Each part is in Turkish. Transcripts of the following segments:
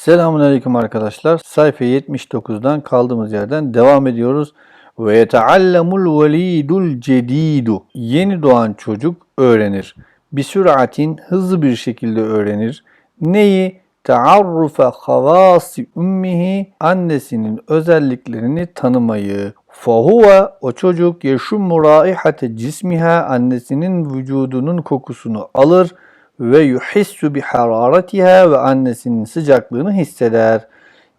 Selamünaleyküm arkadaşlar. Sayfa 79'dan kaldığımız yerden devam ediyoruz. Ve yeteallemul velidul cedidu. Yeni doğan çocuk öğrenir. Bir süratin hızlı bir şekilde öğrenir. Neyi? Taarrufe havasi ummihi annesinin özelliklerini tanımayı. Fahuve o çocuk yeşummu raihate cismiha annesinin vücudunun kokusunu alır ve yuhissu bi hararetiha ve annesinin sıcaklığını hisseder.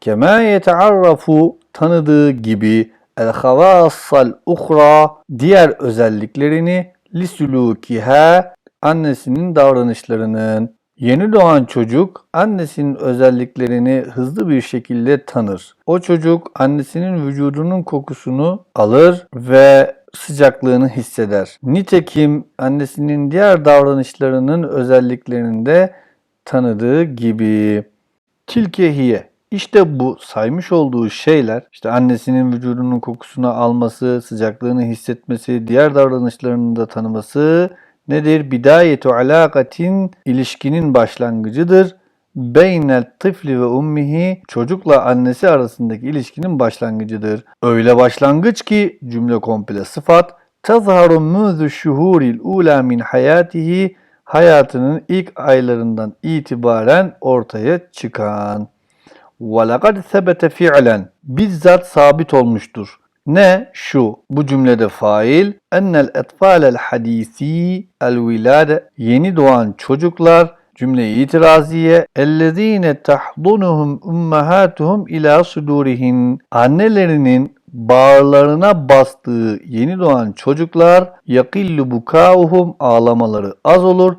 Kema yetearrafu tanıdığı gibi el havassal uhra diğer özelliklerini lisulukiha annesinin davranışlarının Yeni doğan çocuk annesinin özelliklerini hızlı bir şekilde tanır. O çocuk annesinin vücudunun kokusunu alır ve sıcaklığını hisseder. Nitekim annesinin diğer davranışlarının özelliklerini de tanıdığı gibi. Tilkehiye işte bu saymış olduğu şeyler, işte annesinin vücudunun kokusunu alması, sıcaklığını hissetmesi, diğer davranışlarını da tanıması nedir? Bidayetu alakatin ilişkinin başlangıcıdır Beynel tifli ve ummihi çocukla annesi arasındaki ilişkinin başlangıcıdır. Öyle başlangıç ki cümle komple sıfat tezharu müzü şuhuril ula min hayatihi hayatının ilk aylarından itibaren ortaya çıkan. وَلَقَدْ ثَبَتَ fi'len bizzat sabit olmuştur. Ne? Şu. Bu cümlede fail. Ennel etfalel hadisi el vilade. Yeni doğan çocuklar cümle itiraziye ellezine tahdunuhum ummahatuhum ila sudurihin annelerinin bağırlarına bastığı yeni doğan çocuklar yakillu bukauhum ağlamaları az olur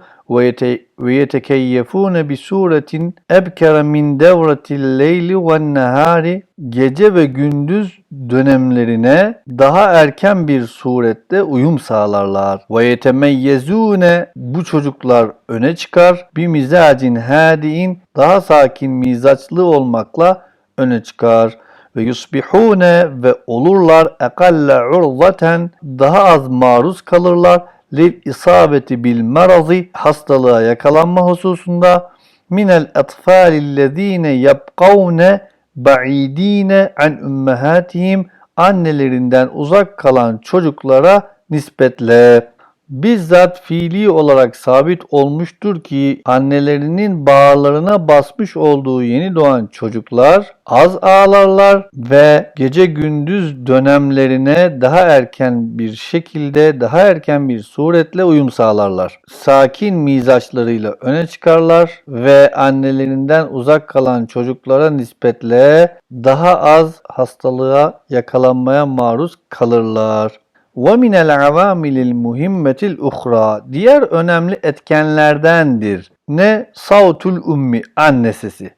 suretin ebkere min devratil leyli ve nehari gece ve gündüz dönemlerine daha erken bir surette uyum sağlarlar. Yetemeyyezune bu çocuklar öne çıkar. Bir mizacin hadiin daha sakin mizaçlı olmakla öne çıkar ve yusbihune ve olurlar ekalle urzaten daha az maruz kalırlar. Lil isabeti bil merazi hastalığa yakalanma hususunda. Minel etfalillezine yabkavne ba'idine an ummahatihim annelerinden uzak kalan çocuklara nispetle bizzat fiili olarak sabit olmuştur ki annelerinin bağırlarına basmış olduğu yeni doğan çocuklar az ağlarlar ve gece gündüz dönemlerine daha erken bir şekilde daha erken bir suretle uyum sağlarlar. Sakin mizaçlarıyla öne çıkarlar ve annelerinden uzak kalan çocuklara nispetle daha az hastalığa yakalanmaya maruz kalırlar. Ve minel avamilil muhimmetil uhra. Diğer önemli etkenlerdendir. Ne? Sautul ummi, anne sesi.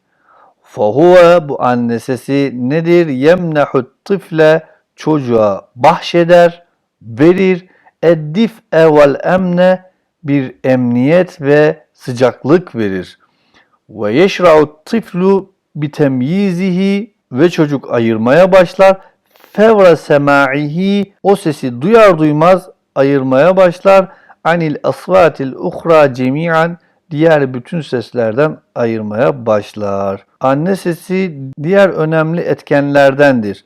Fahuve bu anne sesi nedir? Yemnehut tifle çocuğa bahşeder, verir. Eddif evel emne bir emniyet ve sıcaklık verir. Ve yeşra'ut tiflu bitemyizihi ve çocuk ayırmaya başlar fevra semaihi o sesi duyar duymaz ayırmaya başlar. Anil asvatil uhra cemian diğer bütün seslerden ayırmaya başlar. Anne sesi diğer önemli etkenlerdendir.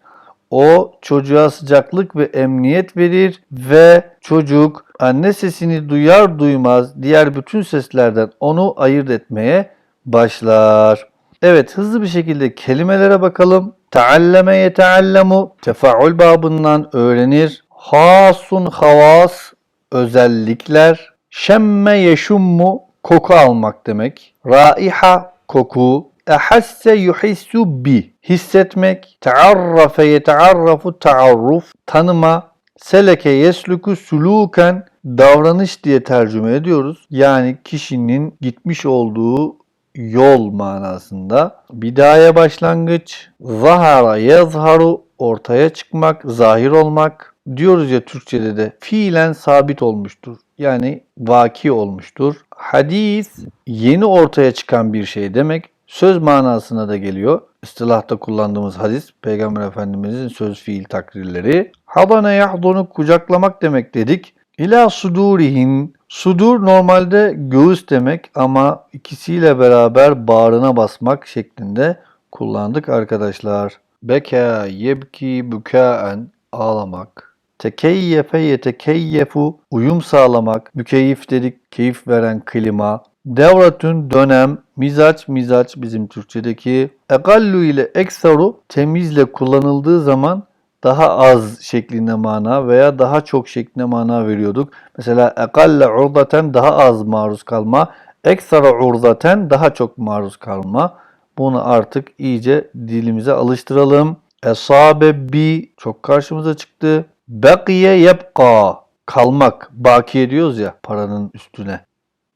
O çocuğa sıcaklık ve emniyet verir ve çocuk anne sesini duyar duymaz diğer bütün seslerden onu ayırt etmeye başlar. Evet hızlı bir şekilde kelimelere bakalım. Tealleme yeteallemu tefaül babından öğrenir. Hasun havas özellikler. Şemme yeşummu koku almak demek. Raiha koku. Ehasse yuhissu bi hissetmek. Tearrafe yetearrafu taarruf tanıma. Seleke yesluku suluken davranış diye tercüme ediyoruz. Yani kişinin gitmiş olduğu yol manasında. Bidaya başlangıç, zahara yazharu ortaya çıkmak, zahir olmak. Diyoruz ya Türkçede de fiilen sabit olmuştur. Yani vaki olmuştur. Hadis yeni ortaya çıkan bir şey demek. Söz manasına da geliyor. İstilahta kullandığımız hadis Peygamber Efendimizin söz fiil takrirleri. Hadane yahdonu kucaklamak demek dedik. İla sudurihin Sudur normalde göğüs demek ama ikisiyle beraber bağrına basmak şeklinde kullandık arkadaşlar. Beka yebki bükaen ağlamak. Tekeyyefe yetekeyyefu uyum sağlamak. Mükeyif dedik keyif veren klima. Devratün dönem, mizaç mizaç bizim Türkçedeki. Egallu ile eksaru temizle kullanıldığı zaman daha az şeklinde mana veya daha çok şeklinde mana veriyorduk. Mesela ekalle urdaten daha az maruz kalma. Eksara urdaten daha çok maruz kalma. Bunu artık iyice dilimize alıştıralım. Esabe bi çok karşımıza çıktı. Bakiye yebqa kalmak. Baki ediyoruz ya paranın üstüne.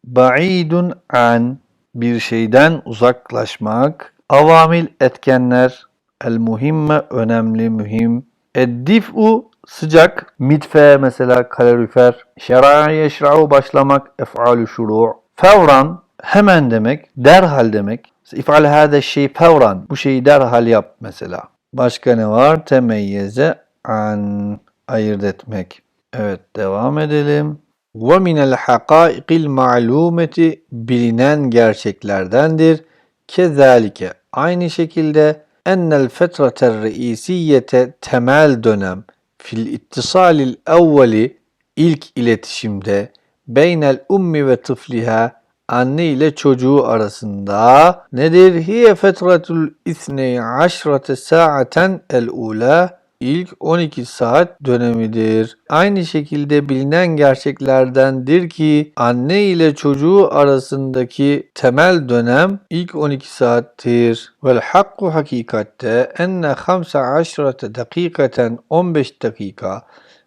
Ba'idun an bir şeyden uzaklaşmak. Avamil etkenler. El muhimme önemli mühim. Eddif'u sıcak. Midfe mesela kalorifer. Şera'a yeşra'u başlamak. Ef'alü şuru' Fevran hemen demek. Derhal demek. İf'al hâde şey fevran. Bu şeyi derhal yap mesela. Başka ne var? Temeyyeze an ayırt etmek. Evet devam edelim. Ve minel hakâikil ma'lûmeti bilinen gerçeklerdendir. Kezalike aynı şekilde ennel fetreter reisiyete temel dönem fil ittisalil evveli ilk iletişimde beynel ummi ve tıfliha anne ile çocuğu arasında nedir? Hiye fetretul isney aşrate saaten el ula ilk 12 saat dönemidir. Aynı şekilde bilinen gerçeklerdendir ki anne ile çocuğu arasındaki temel dönem ilk 12 saattir. Vel hakku hakikatte enne 15 dakikaten 15 dakika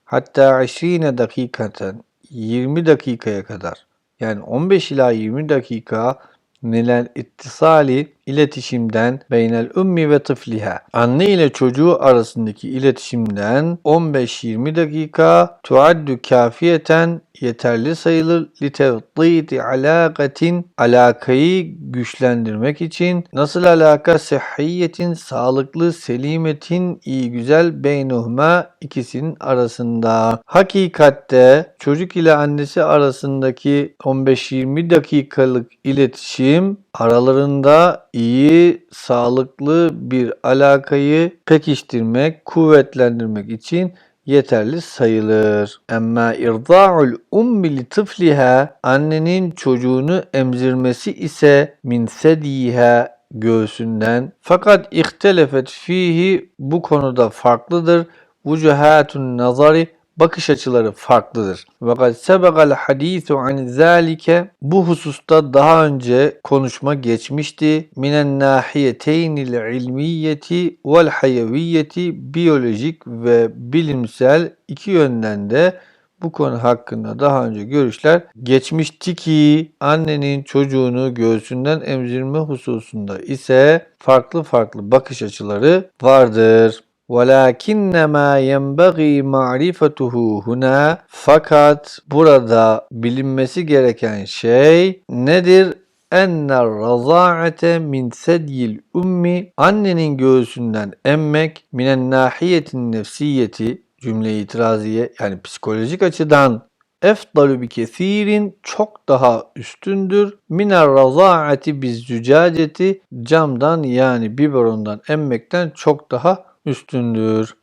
hatta 20 dakikaten 20 dakikaya kadar yani 15 ila 20 dakika minel ittisali iletişimden beynel ummi ve tıfliha. Anne ile çocuğu arasındaki iletişimden 15-20 dakika tuaddu kafiyeten yeterli sayılır. Li tevdidi alakatin alakayı güçlendirmek için nasıl alaka? Sıhhiyetin sağlıklı selimetin iyi güzel beynuhma ikisinin arasında. Hakikatte çocuk ile annesi arasındaki 15-20 dakikalık iletişim aralarında iyi, sağlıklı bir alakayı pekiştirmek, kuvvetlendirmek için yeterli sayılır. Emma irda'ul ummi li tıfliha annenin çocuğunu emzirmesi ise min sediha göğsünden. Fakat ihtelefet fihi bu konuda farklıdır. Vucuhatun nazari bakış açıları farklıdır. Kad sebegal hadisu an zalike bu hususta daha önce konuşma geçmişti. Minen nahiyeteynil ilmiyeti vel hayaviyeti biyolojik ve bilimsel iki yönden de bu konu hakkında daha önce görüşler geçmişti ki annenin çocuğunu göğsünden emzirme hususunda ise farklı farklı bakış açıları vardır. وَلَاكِنَّمَا يَنْبَغِي مَعْرِفَتُهُ huna Fakat burada bilinmesi gereken şey nedir? enner raza'ate min sedyil ummi annenin göğsünden emmek minen nahiyetin nefsiyeti cümle itiraziye yani psikolojik açıdan efdalu bi kesirin çok daha üstündür. Miner raza'ati biz zücaceti camdan yani biberondan emmekten çok daha üstündür.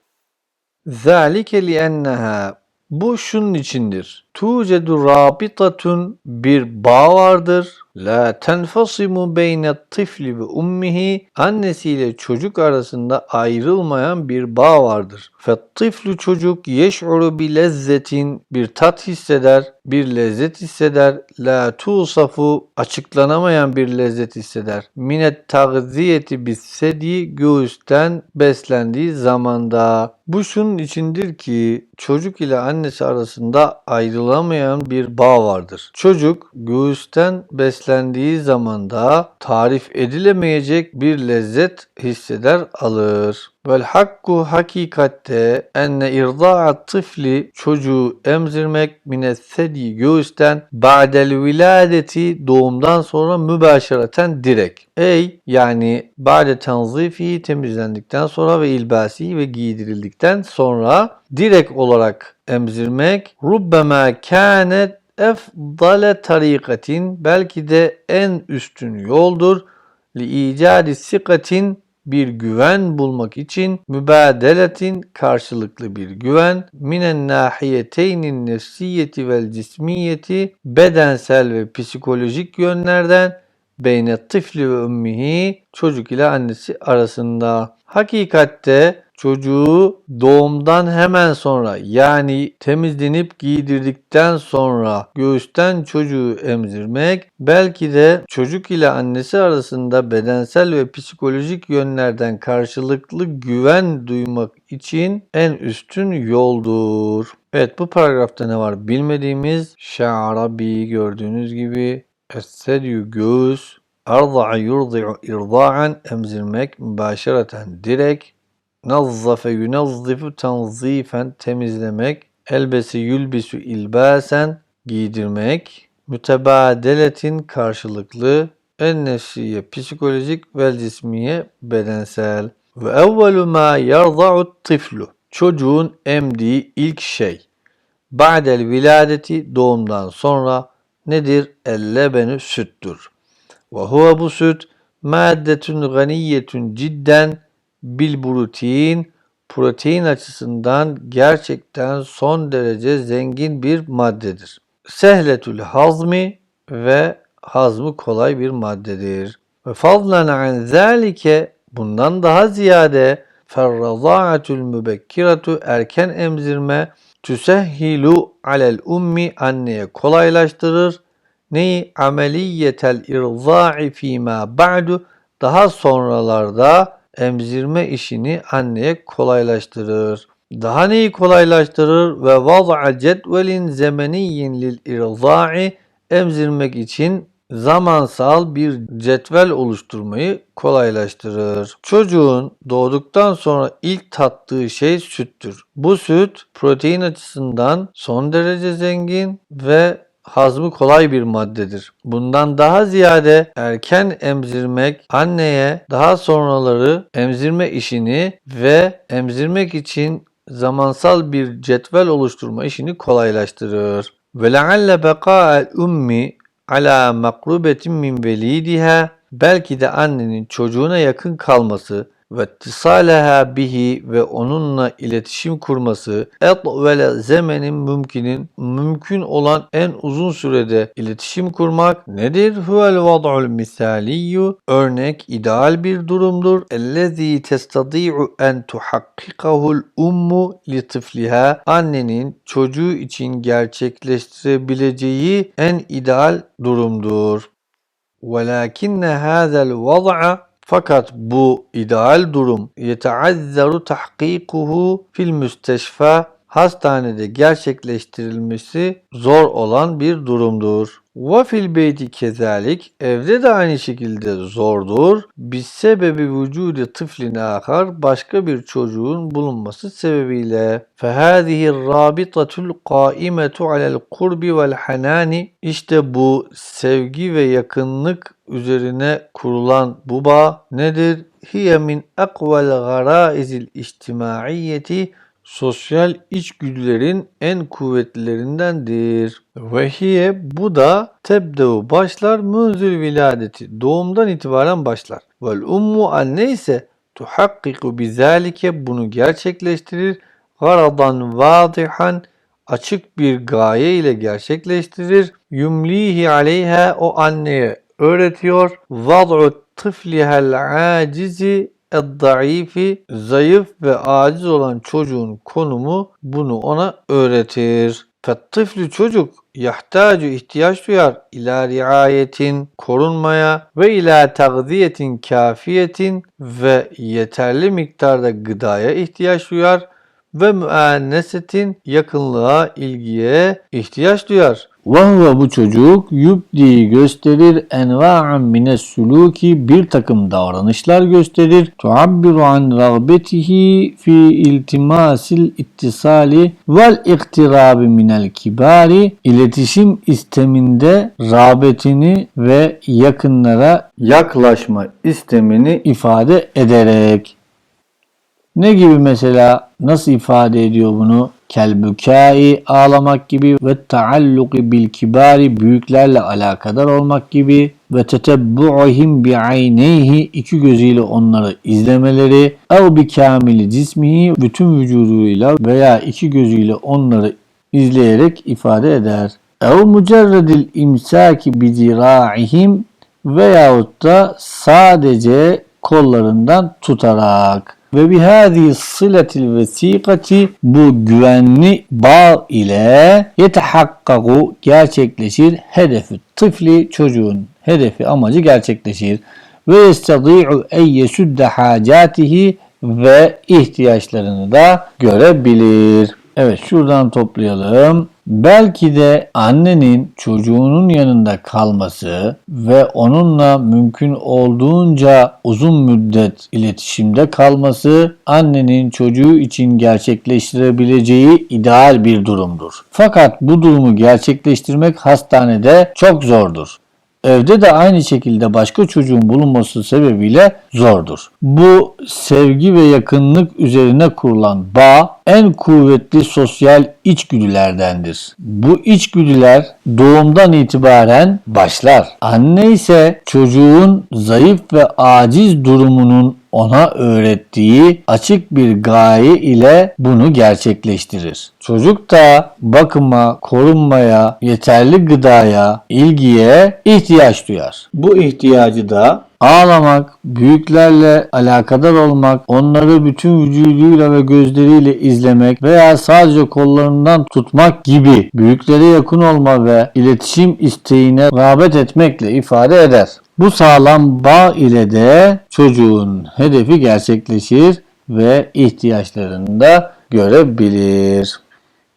Zalike li enneha bu şunun içindir. Tucedu rabitatun bir bağ vardır. La tenfasimu beyne tifli ve ummihi annesiyle çocuk arasında ayrılmayan bir bağ vardır. Fettiflu çocuk yeş'uru bi lezzetin bir tat hisseder, bir lezzet hisseder. La tusafu açıklanamayan bir lezzet hisseder. Minet tagziyeti bis göğüsten beslendiği zamanda. Bu şunun içindir ki çocuk ile annesi arasında ayrılamayan bir bağ vardır. Çocuk göğüsten beslendiği zamanda tarif edilemeyecek bir lezzet hisseder alır. Vel hakku hakikatte enne irda'a tıfli çocuğu emzirmek mine sedi göğüsten ba'del viladeti doğumdan sonra mübaşereten direkt. Ey yani ba'de tanzifi temizlendikten sonra ve ilbasi ve giydirildikten sonra direkt olarak emzirmek rubbema kânet efdale tarikatin belki de en üstün yoldur li icadi sikatin bir güven bulmak için mübadeletin karşılıklı bir güven minen nahiyeteynin nefsiyeti vel cismiyeti bedensel ve psikolojik yönlerden beyne tifli ve ümmihi çocuk ile annesi arasında. Hakikatte çocuğu doğumdan hemen sonra yani temizlenip giydirdikten sonra göğüsten çocuğu emzirmek belki de çocuk ile annesi arasında bedensel ve psikolojik yönlerden karşılıklı güven duymak için en üstün yoldur. Evet bu paragrafta ne var bilmediğimiz şa'rabi gördüğünüz gibi Es-sedyü göğüs, arda'a yurdi'u irda'an emzirmek, mübaşereten direkt, nazzafe yunazzifu tanzifen temizlemek, elbesi yülbisu ilbasen giydirmek, mütebadeletin karşılıklı, en nefsiye psikolojik vel cismiye bedensel. Ve evvelu ma yarda'u tiflu çocuğun emdiği ilk şey. Ba'del viladeti doğumdan sonra nedir? Ellebenü süttür. Ve huve bu süt maddetun ganiyetun cidden bil protein protein açısından gerçekten son derece zengin bir maddedir. Sehletül hazmi ve hazmı kolay bir maddedir. Ve fadlan an zalike bundan daha ziyade ferraza'atul mübekkiratu erken emzirme tüsehhilu alel ummi anneye kolaylaştırır. Neyi? Ameliyetel irza'i fîmâ ba'du daha sonralarda emzirme işini anneye kolaylaştırır. Daha neyi kolaylaştırır? Ve vaz'a cetvelin zemeniyyin lil irza'i emzirmek için zamansal bir cetvel oluşturmayı kolaylaştırır. Çocuğun doğduktan sonra ilk tattığı şey süttür. Bu süt protein açısından son derece zengin ve hazmı kolay bir maddedir. Bundan daha ziyade erken emzirmek anneye daha sonraları emzirme işini ve emzirmek için zamansal bir cetvel oluşturma işini kolaylaştırır. Lealle beka'el ummi ala makrubetin min velidiha belki de annenin çocuğuna yakın kalması ve ittisaleha bihi ve onunla iletişim kurması etvele zemenin mümkinin mümkün olan en uzun sürede iletişim kurmak nedir? Huvel vad'ul misaliyyu örnek ideal bir durumdur. Ellezî testadi'u en tuhakkikahul ummu li tifliha annenin çocuğu için gerçekleştirebileceği en ideal durumdur. وَلَكِنَّ هَذَا الْوَضْعَ fakat bu ideal durum yeteazzaru tahkikuhu fil müsteşfa hastanede gerçekleştirilmesi zor olan bir durumdur. Ve fil beyti kezalik evde de aynı şekilde zordur. Bis sebebi vücudu tıflin ahar başka bir çocuğun bulunması sebebiyle. Fehâzihi rabitatul kaimetu alel kurbi vel hanani işte bu sevgi ve yakınlık üzerine kurulan bu bağ nedir? Hiye min akvel garaizil içtimaiyeti sosyal içgüdülerin en kuvvetlilerindendir. Ve hiye bu da tebdeu başlar münzül viladeti doğumdan itibaren başlar. Vel ummu anne ise tuhakkiku bizalike bunu gerçekleştirir. Garadan vadihan açık bir gaye ile gerçekleştirir. Yumlihi aleyha o anneye öğretiyor. Vad'u tıflihel acizi eddaifi zayıf ve aciz olan çocuğun konumu bunu ona öğretir. Fettiflü çocuk yahtacu ihtiyaç duyar ila riayetin korunmaya ve ila tagziyetin kafiyetin ve yeterli miktarda gıdaya ihtiyaç duyar ve müennesetin yakınlığa, ilgiye ihtiyaç duyar. Ve bu çocuk yubdi gösterir enva'an mines suluki bir takım davranışlar gösterir. Tuabbiru an rağbetihi fi iltimasil ittisali vel iktirabi minel kibari iletişim isteminde rağbetini ve yakınlara yaklaşma istemini ifade ederek. Ne gibi mesela nasıl ifade ediyor bunu? kelbükai ağlamak gibi ve taalluki bil kibari büyüklerle alakadar olmak gibi ve tetebbu'ihim bi ayneyhi iki gözüyle onları izlemeleri ev bi kamili cismihi bütün vücuduyla veya iki gözüyle onları izleyerek ifade eder. Ev mucerredil imsaki bi zira'ihim veyahut da sadece kollarından tutarak ve bi hadi sıletil vesikati bu güvenli bağ ile yetehakkagu gerçekleşir hedefi tıfli çocuğun hedefi amacı gerçekleşir ve yestadi'u en yesudde hacatihi ve ihtiyaçlarını da görebilir. Evet şuradan toplayalım. Belki de annenin çocuğunun yanında kalması ve onunla mümkün olduğunca uzun müddet iletişimde kalması annenin çocuğu için gerçekleştirebileceği ideal bir durumdur. Fakat bu durumu gerçekleştirmek hastanede çok zordur. Evde de aynı şekilde başka çocuğun bulunması sebebiyle zordur. Bu sevgi ve yakınlık üzerine kurulan bağ en kuvvetli sosyal içgüdülerdendir. Bu içgüdüler doğumdan itibaren başlar. Anne ise çocuğun zayıf ve aciz durumunun ona öğrettiği açık bir gaye ile bunu gerçekleştirir. Çocuk da bakıma, korunmaya, yeterli gıdaya, ilgiye ihtiyaç duyar. Bu ihtiyacı da ağlamak, büyüklerle alakadar olmak, onları bütün vücuduyla ve gözleriyle izlemek veya sadece kollarından tutmak gibi büyüklere yakın olma ve iletişim isteğine rağbet etmekle ifade eder. Bu sağlam bağ ile de çocuğun hedefi gerçekleşir ve ihtiyaçlarını da görebilir.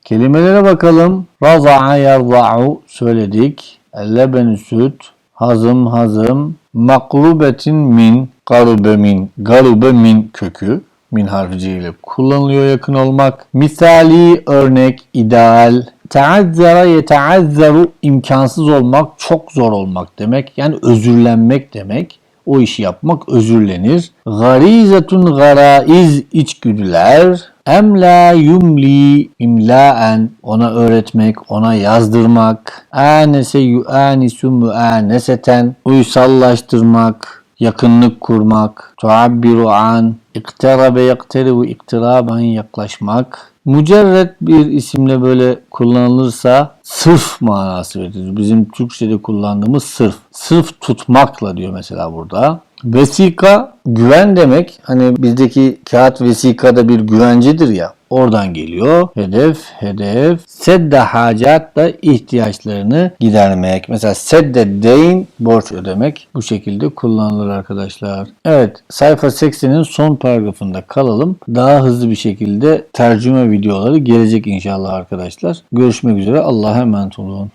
Kelimelere bakalım. Raza'a yarza'u söyledik. Leben süt, hazım hazım, makrubetin min, garube min, garube min kökü min harficiyle kullanılıyor yakın olmak. Misali örnek, ideal. Teazzara yeteazzaru imkansız olmak, çok zor olmak demek. Yani özürlenmek demek. O işi yapmak özürlenir. Garizetun garaiz içgüdüler. Emla yumli imlaen ona öğretmek, ona yazdırmak. Anese yuanisu muaneseten uysallaştırmak, yakınlık kurmak. Tuabbiru an ikterabe yakteribu iktiraben yaklaşmak. Mücerret bir isimle böyle kullanılırsa sırf manası verir. Bizim Türkçe'de kullandığımız sırf. Sırf tutmakla diyor mesela burada. Vesika güven demek. Hani bizdeki kağıt vesikada bir güvencedir ya. Oradan geliyor. Hedef, hedef. Sedde hacat da ihtiyaçlarını gidermek. Mesela sedde deyn borç ödemek. Bu şekilde kullanılır arkadaşlar. Evet sayfa 80'in son paragrafında kalalım. Daha hızlı bir şekilde tercüme videoları gelecek inşallah arkadaşlar. Görüşmek üzere. Allah'a emanet olun.